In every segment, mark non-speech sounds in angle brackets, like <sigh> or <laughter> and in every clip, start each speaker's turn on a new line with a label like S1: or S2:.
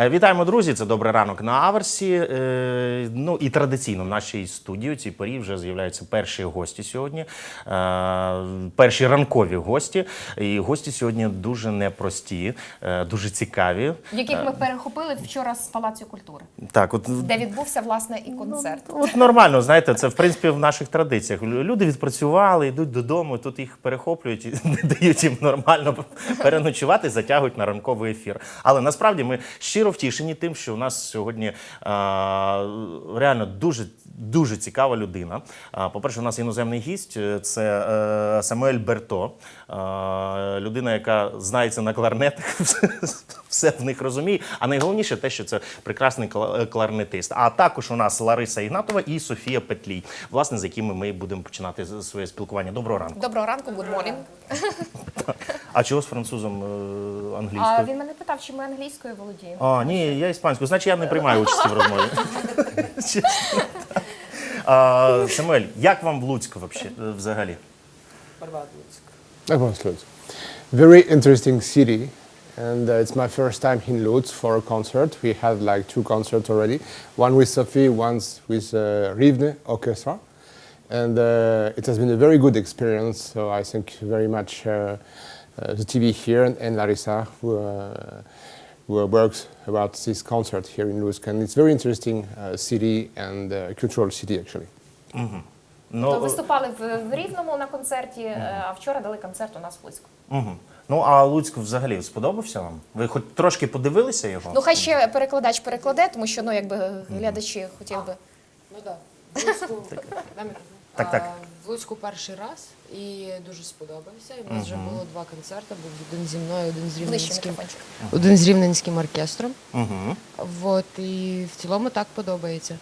S1: Е, Вітаємо, друзі! Це добрий ранок на Аверсі. Е, Ну і традиційно в нашій студії у цій порі вже з'являються перші гості сьогодні. Е, Перші ранкові гості. І гості сьогодні дуже непрості, дуже цікаві.
S2: яких ми перехопили вчора з Палацу культури,
S1: Так, от
S2: де відбувся власне і концерт.
S1: От нормально, знаєте, це в принципі в наших традиціях. Люди відпрацювали, йдуть додому, тут їх перехоплюють і <laughs> дають їм нормально переночувати, затягують на ранковий ефір. Але насправді ми щиро втішені тим, що у нас сьогодні а, реально дуже. Дуже цікава людина. По-перше, у нас іноземний гість е, це е, Самуель Берто, людина, яка знається на кларнетах, <laughs> все в них розуміє. А найголовніше те, що це прекрасний е, кларнетист. А також у нас Лариса Ігнатова і Софія Петлій, власне, з якими ми будемо починати своє спілкування. Доброго ранку.
S2: Доброго ранку, good morning.
S1: А чого з французом е,
S2: А
S1: англійською?
S2: він мене питав, чи ми англійською володіємо.
S1: А, ні, я іспанською. Значить, я не приймаю участі в розмові. <laughs> Чесно. А, Самуель, як вам в Луцьку вообще, е, взагалі?
S3: That was Lutz. Very interesting city, and uh, it's my first time in Lutz for a concert. We had like two concerts already, one with Sophie, once with uh, Rivne Orchestra, and uh, it has been a very good experience. So I thank very much uh, uh, the TV here and, and Larissa who. Uh, who works about this concert here in Lutz, and it's very interesting uh, city and uh, cultural city actually.
S1: Ну,
S2: То виступали в, в Рівному на концерті, е, а вчора дали концерт у нас в Луцьку.
S1: Угу. Ну, а Луцьк взагалі сподобався вам? Ви хоч трошки подивилися його?
S2: Ну хай ще перекладач перекладе, тому що ну якби глядачі хотів би.
S4: Ну так. Мікрофон.
S1: Так, так.
S4: В Луцьку перший раз і дуже сподобався. І в нас вже було два концерти. Був один зі мною, один з
S2: Ближче
S4: рівненським,
S2: мікрофончик.
S4: один з рівненським оркестром.
S1: Угу.
S4: Вот, і в цілому так подобається.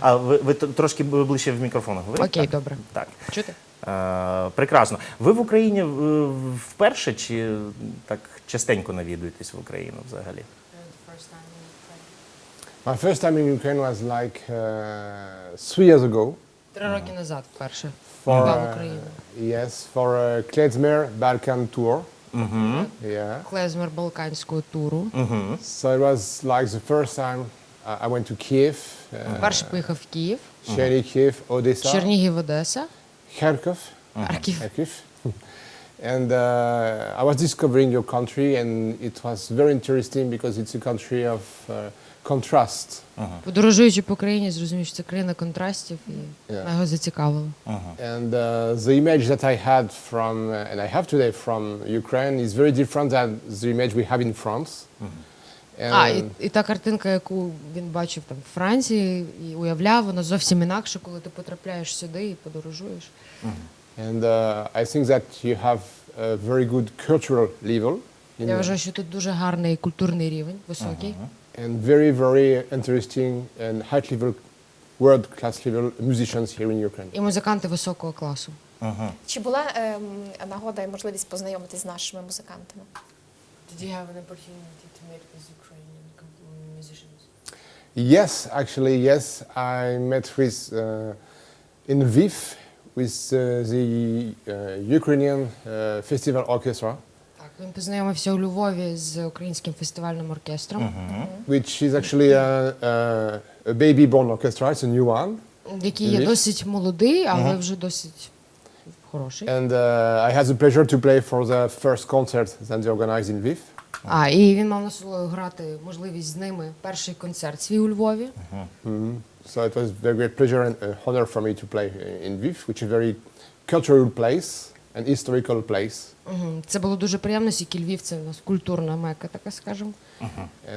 S1: А ви, ви т- трошки б- ближче в мікрофон говорите?
S4: Окей,
S1: Так?
S4: добре.
S1: Так.
S4: Чути?
S1: Е, прекрасно. Ви в Україні е, вперше чи так частенько навідуєтесь в Україну взагалі?
S3: My first time in Ukraine was like uh, three years ago.
S4: Три роки назад вперше.
S3: for
S4: Була в
S3: uh,
S4: Україні.
S3: yes for a Klezmer Balkan tour. Yeah.
S4: Клезмер Балканського туру.
S3: So it was like the first time uh, I went to Kiev, uh,
S4: Перший поїхав в Київ,
S3: Chernihiv, Odessa,
S4: Чернігів, Одеса,
S3: Kharkov,
S4: Харків.
S3: Kharkiv. and uh, I was discovering your country, and it was very interesting because it's a country of uh, contrast.
S4: Подорожуючи по країні, зрозумів, що це країна контрастів, і
S3: Yeah.
S4: його зацікавило.
S3: And uh, the image that I had from, uh, and I have today from Ukraine, is very different than the image we have in France. And
S4: А, і, і та картинка, яку він бачив там в Франції і уявляв, вона зовсім інакше, коли ти потрапляєш сюди і подорожуєш.
S3: And uh, I think that you have a very good cultural level in
S4: Я вважаю, що тут дуже гарний культурний рівень, високий.
S3: and very, very interesting and high level, world class level musicians here in Ukraine.
S4: І музиканти високого класу.
S2: Чи була ем, нагода і можливість познайомитись з нашими музикантами?
S4: Did you have an opportunity to meet with Ukrainian musicians?
S3: Yes, actually, yes. I met with uh, in Lviv with uh, the uh, Ukrainian uh, festival orchestra,
S4: Так, Він познайомився у Львові з українським фестивальним оркестром,
S3: which is actually a, a, a baby born orchestra. It's a new one.
S4: який є досить молодий, але вже досить хороший.
S3: And uh, I had the pleasure to play for the first concert that they organized in Lviv.
S4: А, і він мав насолою грати можливість з ними перший концерт свій у Львові.
S3: Mhm. So it was a great pleasure and uh, honor for me to play uh, in Lviv, which is a very cultural place and historical place.
S4: Мгм. Це було дуже приємно, оскільки Львів це у нас культурна мека, така скажемо.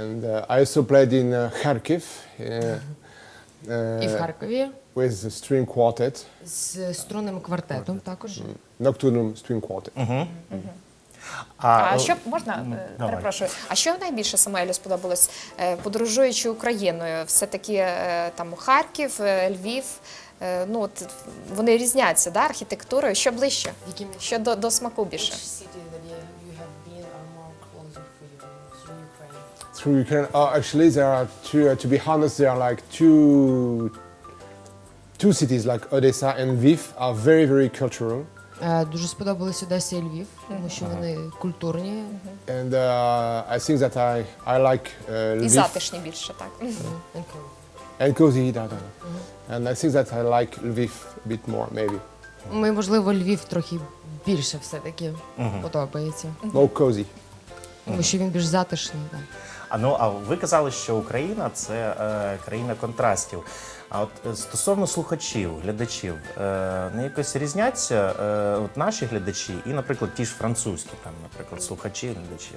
S3: And uh, I also played in uh, Kharkiv uh,
S4: І в
S3: uh,
S4: Харкові
S3: with the string quartet,
S4: з струнним квартетом також.
S3: Nocturnum String Quartet.
S2: А що можна е,
S1: давай.
S2: перепрошую? А що найбільше Самуелю сподобалось, е, подорожуючи Україною? Все таки там Харків, е, Львів. Е, Ну от вони різняться, да, архітектурою. Що ближче? Що до, до смаку більше?
S4: through Ukraine?
S3: Oh, actually, there are two. Uh, to be honest, there are like two two cities, like Odessa and Lviv, are very very cultural.
S4: Е, Дуже сподобалось Одеса і Львів, тому що вони культурні.
S3: And uh, I think that I, I like uh, Lviv.
S2: І затишні більше, так.
S3: And cozy. da, da. And I think that I like Lviv a bit more, maybe.
S4: Ми, можливо, Львів трохи більше все-таки подобається,
S3: More cozy.
S4: тому що він більш затишний. Да.
S1: А ну а ви казали, що Україна це е, країна контрастів. А от е, стосовно слухачів, глядачів, е, не якось різняться е, от наші глядачі і, наприклад, ті ж французькі, там, наприклад, слухачі, глядачі.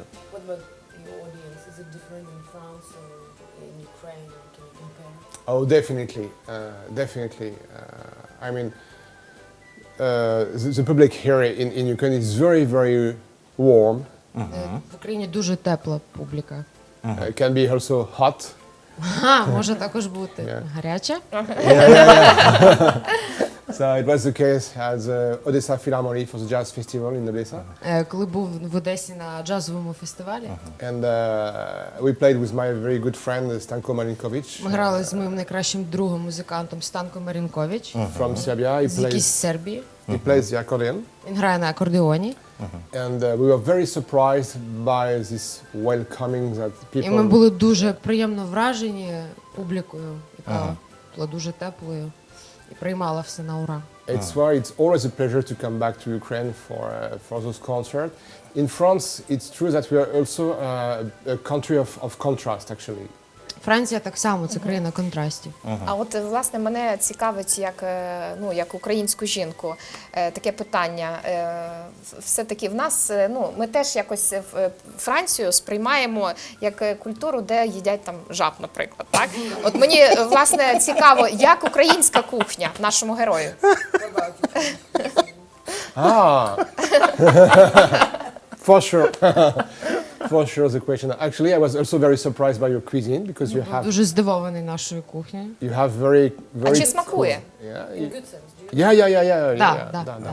S3: Oh, definitely, uh, definitely. Uh, I mean, uh, the, the public here in, in Ukraine is very, very warm.
S4: Е, В Україні дуже тепла публіка.
S3: Uh, it can be also hot.
S4: Ага, може також бути
S3: Yeah.
S4: гаряча. <laughs>
S3: So it was the case at the Odessa Philharmonic for the Jazz Festival in Odessa.
S4: Е, Коли був в Одесі на джазовому фестивалі,
S3: And uh, we played with my very good friend Stanko Malinkovic
S4: ми грали з моїм найкращим другом музикантом Станко Марінкович
S3: from Serbia. He
S4: з якісь
S3: plays,
S4: Сербії.
S3: he plays the accordion.
S4: Він грає на акордеоні.
S3: And uh, we were very surprised by this welcoming that
S4: І ми були дуже приємно вражені публікою, яка була дуже теплою і приймала все на ура.
S3: It's why it's always a pleasure to come back to Ukraine for uh, for those concerts. In France, it's true that we are also uh, a country of, of contrast, actually.
S4: Франція так само, це країна контрастів.
S2: А от власне мене цікавить, як е, ну як українську жінку, е, таке питання. Е, Все-таки в нас ну ми теж якось в- Францію сприймаємо як культуру, де їдять там жаб, наприклад. Так от мені власне цікаво, як українська кухня нашому герою.
S3: Ah, <laughs> for sure, <laughs> for sure. The question. Actually, I was also very surprised by your cuisine because you have
S4: Дуже здивований нашою кухнею.
S3: you have very very.
S2: А чи смакує?
S3: Yeah,
S5: In
S3: you-
S5: good sense. Do you
S3: yeah, yeah, yeah, yeah.
S4: Да,
S3: yeah,
S4: да,
S3: да,
S4: да.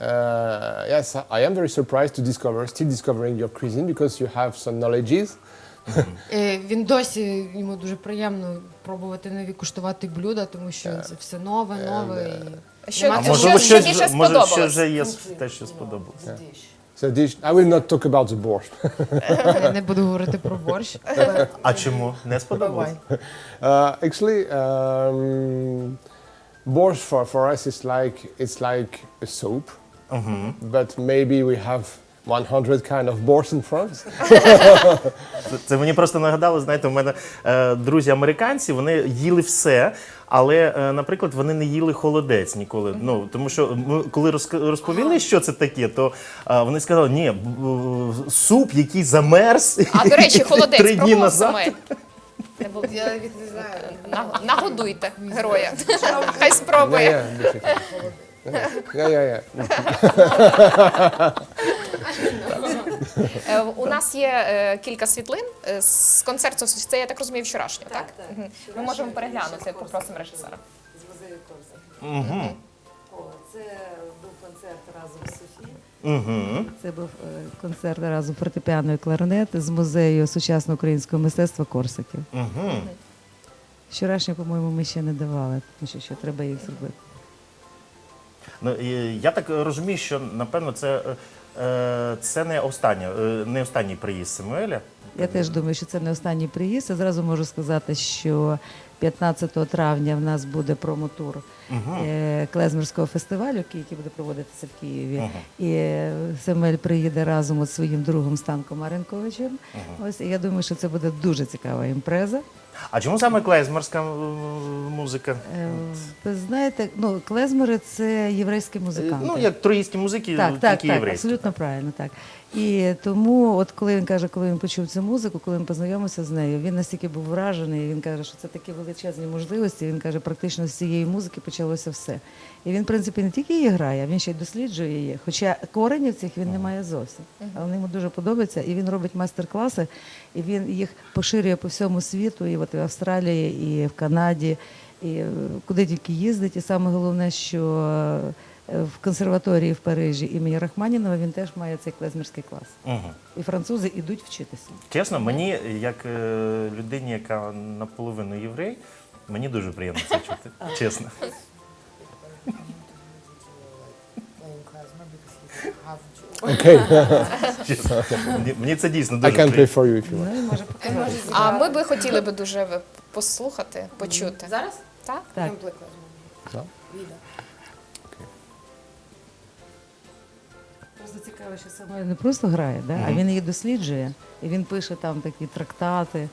S3: Uh, yes, I am very surprised to discover, still discovering your cuisine because you have some knowledges.
S4: Е, Він досі йому дуже приємно пробувати нові куштувати блюда, тому що це все нове, нове. І...
S2: Що,
S4: нема
S1: А
S2: що,
S1: можливо,
S2: що
S1: щось
S2: більше
S1: може, що
S2: сподобалось?
S1: вже є те, що сподобалось.
S5: the dish?
S3: The dish. I will not talk about the borscht.
S4: Я <laughs> не буду говорити про борщ.
S1: А чому не сподобалось?
S3: Uh, actually, um, borscht for, for us is like it's like a soup, but maybe we have 100 kind of borscht in France. <laughs>
S1: Це, це мені просто нагадало, знаєте, у мене е, друзі американці, вони їли все. Але, е, наприклад, вони не їли холодець ніколи. Ну тому що ми коли розк- розповіли, що це таке, то е, вони сказали, ні, б- б- суп, який замерз.
S2: А до речі, <laughs> холодець
S1: три дні
S2: пробував
S1: назад.
S2: саме. Не було.
S4: Я не знаю.
S2: На- Нагодуйте героя. <laughs> Хай спробує.
S3: yeah, yeah, yeah, yeah.
S2: У нас є е, кілька світлин е, з концерту. Це я так розумію, вчорашнього, так? Ми можемо переглянути, попросимо режисера.
S5: З музею Корсака. О, Це був концерт разом з Софією.
S1: Угу.
S6: Це був е, концерт разом фортепіано і кларнет з музею сучасного українського мистецтва Корсаків.
S1: Угу.
S6: Вчорашнє, по-моєму, ми ще не давали, тому що треба їх зробити.
S1: Ну, я так розумію, що напевно це, е, е, це не останнє, е, не останній приїзд Самуеля.
S6: Я теж думаю, що це не останній приїзд. Я зразу можу сказати, що 15 травня в нас буде промотур е, Клезмерського фестивалю, який буде проводитися в Києві. І е, Семель приїде разом із своїм другом Станком Маренковичем. Ось і я думаю, що це буде дуже цікава імпреза.
S1: А чому саме клезмерська музика?
S6: Е, Ви знаєте, ну клезмери це єврейські музиканти.
S1: Ну, як троїстські музики,
S6: так, так,
S1: тільки
S6: так,
S1: єврейські.
S6: абсолютно правильно, так. І тому, от коли він каже, коли він почув цю музику, коли він познайомився з нею, він настільки був вражений. Він каже, що це такі величезні можливості. Він каже, практично з цієї музики почалося все. І він, в принципі, не тільки її грає, а він ще й досліджує її. Хоча коренів цих він не має зовсім. Але йому дуже подобається, і він робить майстер-класи, і він їх поширює по всьому світу, і от в Австралії, і в Канаді, і куди тільки їздить. І саме головне, що в консерваторії в Парижі імені Рахманінова він теж має цей клезмерський клас.
S1: Угу.
S6: І французи йдуть вчитися.
S1: Чесно, мені, як е, людині, яка наполовину єврей, мені дуже приємно це чути. <laughs> Чесно.
S3: Okay,
S1: Чесно. Мені, мені це дійсно
S3: I
S1: дуже
S3: can play
S1: приємно.
S3: for you if you want.
S6: Ну, він може показати.
S2: А ми би хотіли би дуже послухати, почути.
S5: Зараз?
S2: Так?
S6: Так.
S5: Віда.
S6: Просто цікаво, що саме не просто грає, да? а він її досліджує. І він пише там такі трактати.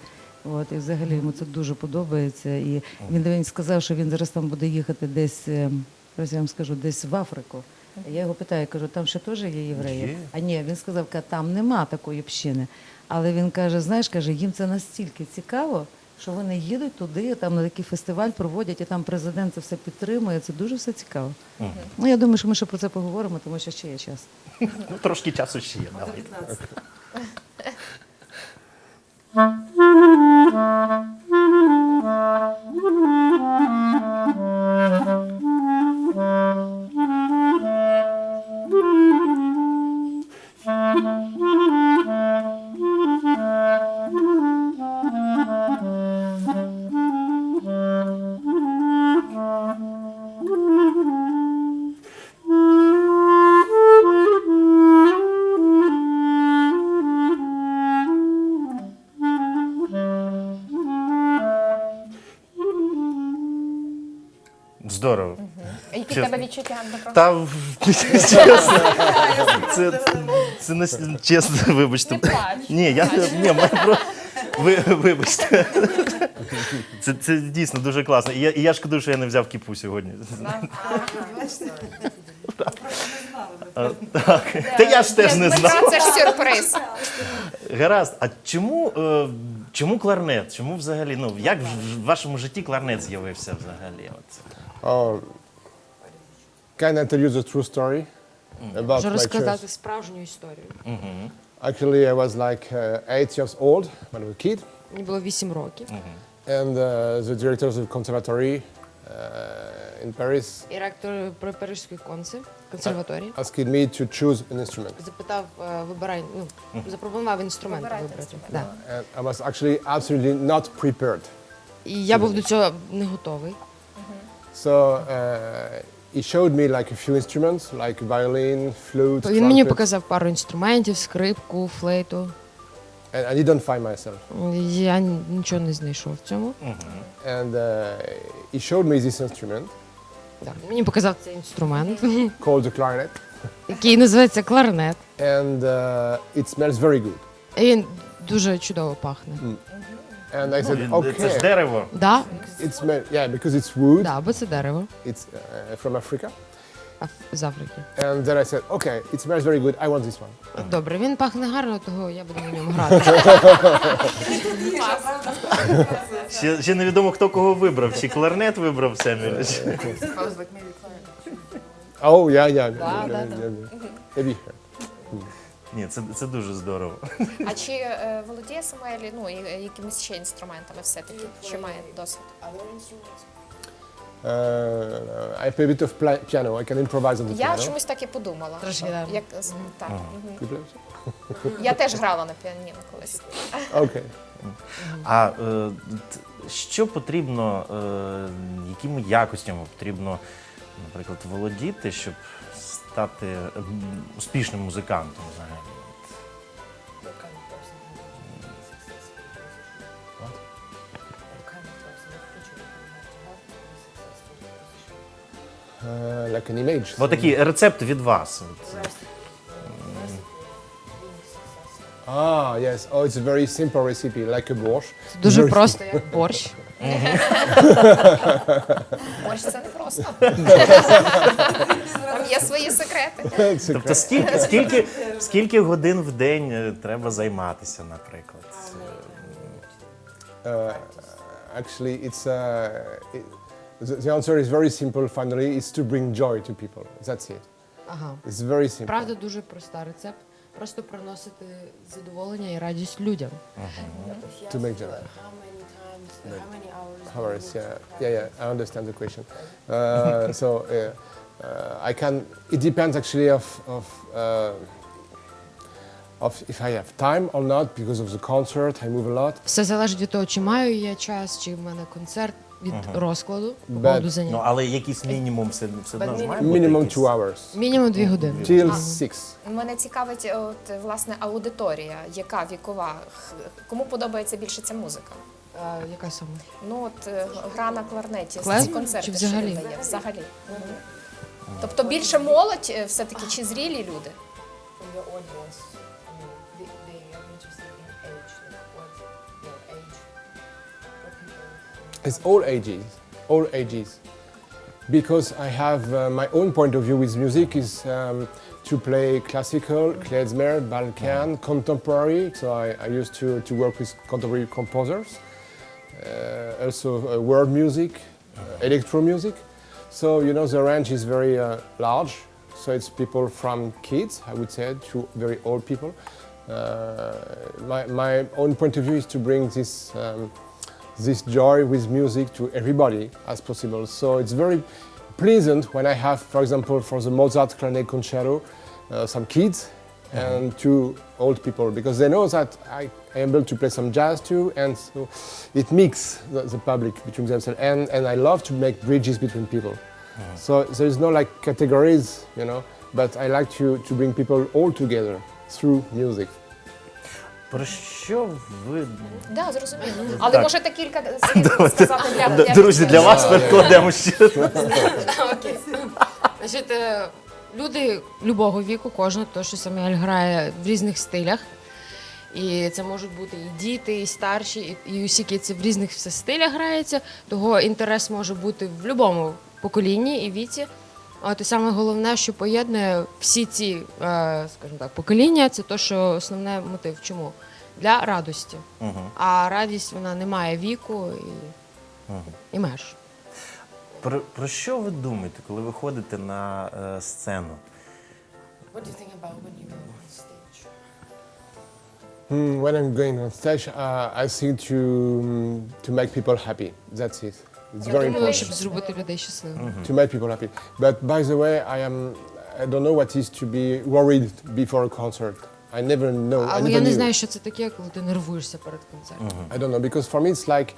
S6: От, і взагалі йому це дуже подобається. І він, він сказав, що він зараз там буде їхати десь, е, зараз я вам скажу, десь в Африку. Я його питаю, кажу, там ще теж є євреї?
S1: Є.
S6: А ні, він сказав, «Ка, там нема такої общини. Але він каже, знаєш, каже, їм це настільки цікаво, що вони їдуть туди, там на такий фестиваль проводять, і там президент це все підтримує. Це дуже все цікаво. Ну я думаю, що ми ще про це поговоримо, тому що ще є час.
S1: Ну, трошки часу ще є. Давай.
S2: 19. <laughs> відчуття, Дмитро?
S1: Та в- <laughs> чесно, це, це не с- чесно, вибачте.
S2: Не плач.
S1: Ні, я ні, мене про ви, вибачте. Це, це дійсно дуже класно. І я, і я шкодую, що я не взяв кіпу сьогодні. А, Так. Та я ж теж не знав.
S2: Це ж сюрприз.
S1: Гаразд, а чому, е, чому кларнет? Чому взагалі? Ну як в вашому житті кларнет з'явився взагалі? От.
S3: Can I tell you the true story about
S4: Можу
S3: my
S4: розказати
S3: choice?
S4: справжню історію.
S3: Actually, I was like uh, eight years old when I was a kid,
S4: Мені було 8 років.
S3: and uh, the director of the conservatory uh, in Paris
S4: І ректор при Парижської консер, консерваторії
S3: asked me to choose an instrument.
S4: запитав, е, вибирай, ну, запропонував інструмент
S2: Вибирайте
S4: вибрати. Да.
S3: And I was actually absolutely not prepared.
S4: І я був до цього не готовий.
S3: So uh, he showed me like a few instruments, like violin, flute,
S4: Він мені
S3: trumpet,
S4: показав пару інструментів, скрипку, флейту.
S3: and I didn't find myself.
S4: Я нічого не знайшов в цьому.
S3: And uh, he showed me this instrument
S4: Так, мені показав цей інструмент,
S3: called the clarinet,
S4: який називається кларнет.
S3: and uh, it smells very good.
S4: І він дуже чудово пахне.
S3: And I said,
S1: Це ж
S3: okay,
S1: дерево.
S4: Да,
S3: it smells, yeah, because it's wood,
S4: да, бо це дерево
S3: it's uh, from Africa.
S4: Аф- з Африки.
S3: And then I said, okay, it smells very good, I want this one.
S4: Добре, він пахне гарно, того я буду на ньому грати.
S1: Ще, ще невідомо, хто кого вибрав. Чи кларнет вибрав Семюель? чи-.
S3: Oh, yeah, yeah.
S4: Да,
S3: yeah, yeah, yeah. Maybe here.
S1: Ні, це, це дуже здорово.
S2: А чи е, володіє Самуелі ну, і- якимись ще інструментами все-таки? Чи має досвід?
S3: Uh, I play a bit of pla- piano, I can improvise on the
S2: Я
S3: piano.
S2: чомусь так і подумала.
S4: Трошки,
S2: що
S4: да.
S2: Як, з- так, мгм.
S3: You play?
S2: Я теж грала на піаніно колись.
S3: Okay.
S1: А е, т- що потрібно, е, якими якостями потрібно, наприклад, володіти, щоб стати успішним музикантом взагалі?
S3: Uh, like an image.
S1: Бо такий рецепт від вас.
S5: Uh.
S3: Ah, yes. Oh, it's a very simple recipe, like a borscht.
S4: Це дуже
S3: Very
S4: просто, як борщ.
S2: Борщ це не просто. Є свої секрети.
S1: Тобто скільки, скільки, скільки годин в день е, треба займатися, наприклад?
S3: Uh, actually, it's uh, it, the, answer is very simple. Finally, it's to bring joy to people. That's it.
S4: Ага.
S3: It's very simple.
S4: Правда, дуже проста рецепт. Просто приносити задоволення і радість людям.
S3: To make joy.
S5: how many times, uh, how many hours?
S3: Hours, yeah, yeah, yeah. I understand the question. Uh, so uh, uh, I can. It depends actually of of. Uh, of if I have time or not because of the concert, I move a lot.
S4: Все залежить від того, чи маю я час, чи в мене концерт. від розкладу по
S3: But-
S4: поводу занять.
S1: Ну, але якийсь мінімум все, все одно ж має бути.
S3: Minimum
S1: якийсь.
S3: two hours
S4: Мінімум дві години.
S3: till six.
S2: Мене цікавить е, от власне аудиторія, яка вікова, Х- кому подобається більше ця музика.
S4: Яка саме?
S2: Ну от е, гра на кларнеті,
S4: Класна?
S2: ці концерти
S4: Чи взагалі?
S2: що він дає. Взагалі. Мгм. Тобто більше молодь, е, все-таки чи зрілі люди?
S5: From your audience, I mean, they, they are interested in age, like what your age, what people.
S3: It's all ages, all ages. Because I have uh, my own point of view with music is um, to play classical, klezmer, Balkan, contemporary. So I, I used to, to work with contemporary composers, uh, also uh, world music, uh, electro music. So you know the range is very uh, large. So it's people from kids, I would say, to very old people. Uh, my, my own point of view is to bring this um, this joy with music to everybody as possible. So it's very pleasant when I have, for example, for the Mozart Clarinet Concerto, uh, some kids and two old people because they know that I am able to play some jazz too, and so it mixes the, the public between themselves. And, and I love to make bridges between people. So there is no like categories, you know, but I like to, to bring people all together through music.
S1: Про що ви
S2: Да, зрозуміло. Але
S1: Так.
S2: можете кілька <laughs> слів сказати для, для
S1: друзі для вас
S3: Да, я-
S1: перекладемо ще. <laughs>
S4: Окей. Значить, е, люди любого віку, кожен, то що Самуель грає в різних стилях. І це можуть бути і діти, і старші, і, усі кіці в різних все стилях грається. Того інтерес може бути в будь-якому поколінні і віці. От і саме головне, що поєднує всі ці, е, скажімо так, покоління, це то, що основне мотив. Чому? Для радості. А радість вона не має віку і, і меж.
S1: Про, про що ви думаєте, коли ви ходите на е, сцену?
S5: What do you think about when you go on stage?
S3: Hmm, when I'm going on stage, uh, I think to um, to make people happy. That's it. It's very
S4: Думаю,
S3: important
S4: щоб зробити людей щасливими.
S3: to make people happy. But by the way, I am. I don't know what is to be worried before a concert. I never know. I
S4: Але
S3: never
S4: я не
S3: knew.
S4: знаю, що це таке, коли ти нервуєшся перед концертом.
S3: I don't know because for me it's like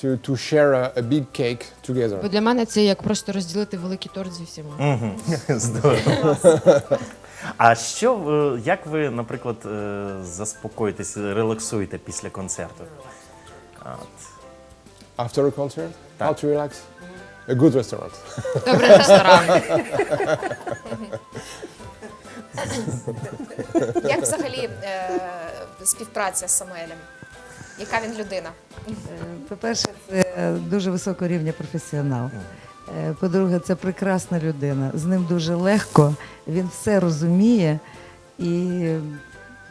S3: to, to share a, a big cake together.
S4: Бо для мене це як просто розділити великий торт зі всіма. <laughs>
S1: Здорово. А що ви- як ви, наприклад, е, заспокоїтесь, релаксуєте після концерту? От.
S3: After a concert, how to relax? A good restaurant.
S4: Добрий ресторан.
S2: Як взагалі е, співпраця з Самуелем? Яка він людина?
S6: Е, По-перше, це дуже високого рівня професіонал. Е, По-друге, це прекрасна людина. З ним дуже легко, він все розуміє. І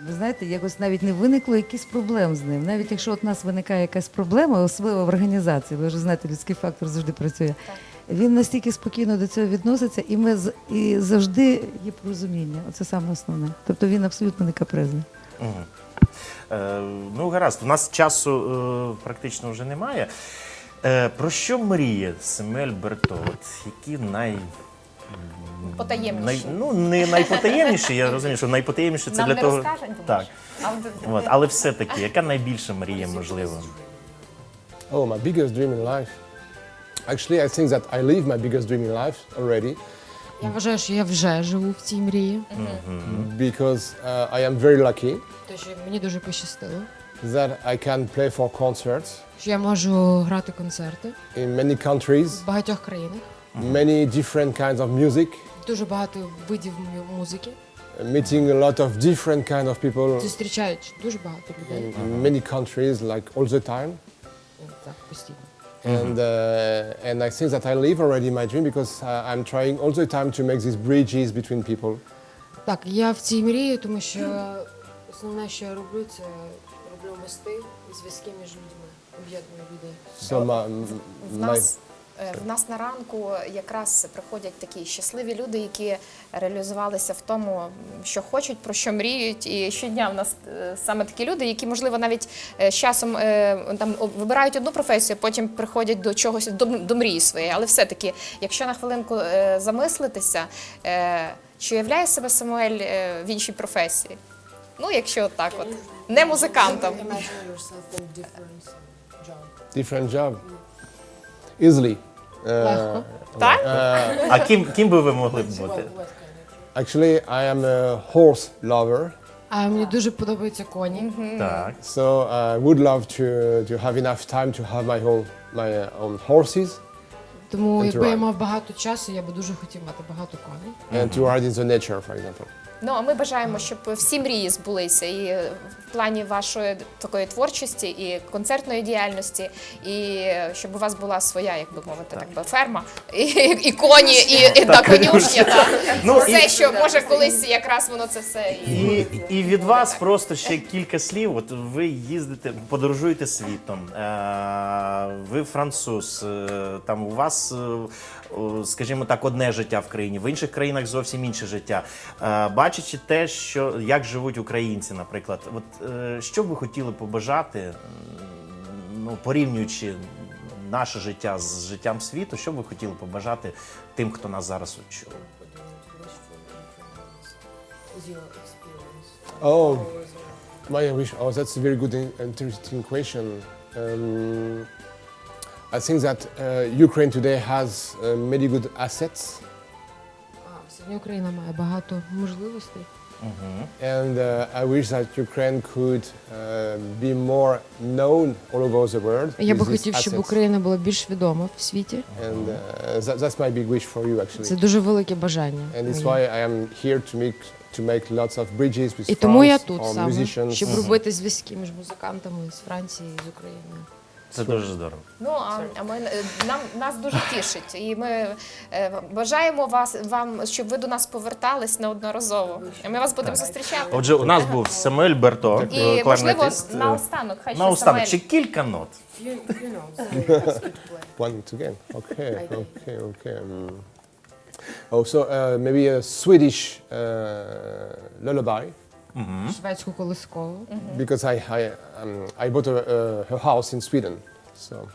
S6: ви знаєте, якось навіть не виникло якихось проблем з ним. Навіть якщо от у нас виникає якась проблема, особливо в організації, ви вже знаєте, людський фактор завжди працює. Він настільки спокійно до цього відноситься, і ми і завжди є порозуміння. Оце саме основне. Тобто він абсолютно не капризний.
S1: Е, ну, гаразд, у нас часу е, практично вже немає. Е, про що мріє Семель Берто? От які най...
S2: Потаємніші.
S1: най... Ну, не найпотаємніші, я розумію, що найпотаємніші це
S2: Нам
S1: для
S2: не
S1: того.
S2: розкаже, думаєш?
S1: Так.
S2: А от-
S1: От, але все-таки, яка найбільша мрія можливо?
S3: Oh, my biggest dream in life. Actually, I think that I live my biggest dream in life already
S4: Я вважаю, що я вже живу в цій мрії,
S3: because uh, I am very lucky
S4: тому що мені дуже пощастило,
S3: that I can play for concerts
S4: що я можу грати концерти
S3: in many countries,
S4: в багатьох країнах,
S3: many different kinds of music,
S4: дуже багато видів мю- музики,
S3: meeting a lot of different kind of people
S4: зустрічають дуже багато людей.
S3: in many countries, like all the time.
S4: Так, постійно.
S3: And uh, and I think that I live already my dream because uh, I'm trying all the time to make these bridges between people.
S4: Так, я в цій мрії, тому що основне, що я роблю, це роблю мости і зв'язки між людьми, об'єдную людей.
S3: So my,
S2: В
S3: my
S2: нас, е, в нас на ранку якраз приходять такі щасливі люди, які реалізувалися в тому, що хочуть, про що мріють. І щодня в нас е, саме такі люди, які, можливо, навіть е, з часом е, там вибирають одну професію, потім приходять до чогось до, до мрії своєї. Але все-таки, якщо на хвилинку е, замислитися, е, чи уявляє себе Самуель е, в іншій професії? Ну, якщо так, от не музикантом.
S5: Different job.
S3: easily. Uh,
S4: Легко.
S2: Так?
S1: А ким, ким би ви могли б бути?
S3: actually, I am a horse lover,
S4: А мені дуже подобаються коні.
S1: Так.
S3: so I would love to to have enough time to have my own my uh, own horses
S4: Тому якби я мав багато часу, я би дуже хотів мати багато коней.
S3: and to ride in the nature, for example.
S2: Ну а ми бажаємо, щоб всі мрії збулися і в плані вашої такої творчості і концертної діяльності, і щоб у вас була своя, як би мовити, так би ферма, і, і коні, і, і та конюшня. Так.
S1: Ну,
S2: все,
S1: і-
S2: що може колись якраз воно це все і.
S1: І, і від вас просто ще кілька слів. От ви їздите, подорожуєте світом. Е, ви француз. е, Там у вас, е, о, скажімо так, одне життя в країні, в інших країнах зовсім інше життя. Е, Бачачи те, що як живуть українці, наприклад, от е, що ви хотіли побажати, ну порівнюючи наше життя з життям світу, що б ви хотіли побажати тим, хто нас зараз чує?
S3: Oh, my wish. Oh, that's a very good, and interesting question. Um, I think that uh, Ukraine today has uh, many good assets,
S4: сьогодні Україна має багато можливостей.
S3: and uh, I wish that Ukraine could uh, be more known all over the world.
S4: Я би
S3: with these
S4: хотів, щоб
S3: assets.
S4: Україна була більш відома в світі.
S3: And uh, that, that's my big wish for you, actually.
S4: Це дуже велике бажання.
S3: And it's
S4: моє.
S3: why I am here to make to make lots of bridges with
S4: І тому я
S3: France
S4: тут
S3: or
S4: саме,
S3: musicians.
S4: щоб робити зв'язки між музикантами з Франції і з Україною.
S1: Це дуже здорово.
S2: Ну а, а ми е, нам нас дуже тішить, і ми е, бажаємо вас вам, щоб ви до нас повертались неодноразово. Ми вас будемо зустрічати.
S1: Отже, у нас був Самуель Берто,
S2: І можливо
S1: кларнетист.
S2: наостанок, хай ще
S1: Наостанок, ще кілька нот.
S5: You you <laughs> to play.
S3: One again. Okay, okay, okay. Um, oh, so uh, maybe a Swedish uh, lullaby
S4: Шведську колискову.
S3: because I I, um, I bought a, a, a house in Sweden. So.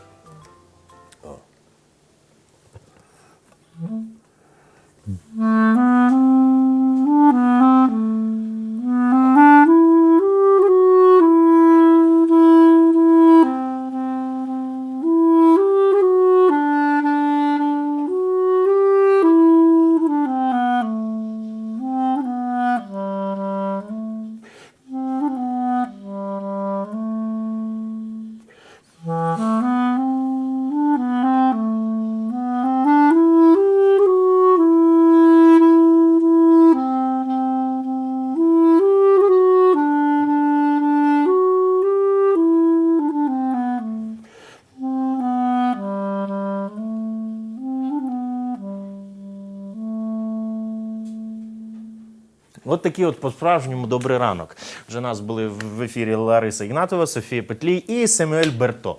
S1: Такий от по-справжньому добрий ранок. Вже нас були в ефірі Лариса Ігнатова, Софія Петлій і Семюель Берто.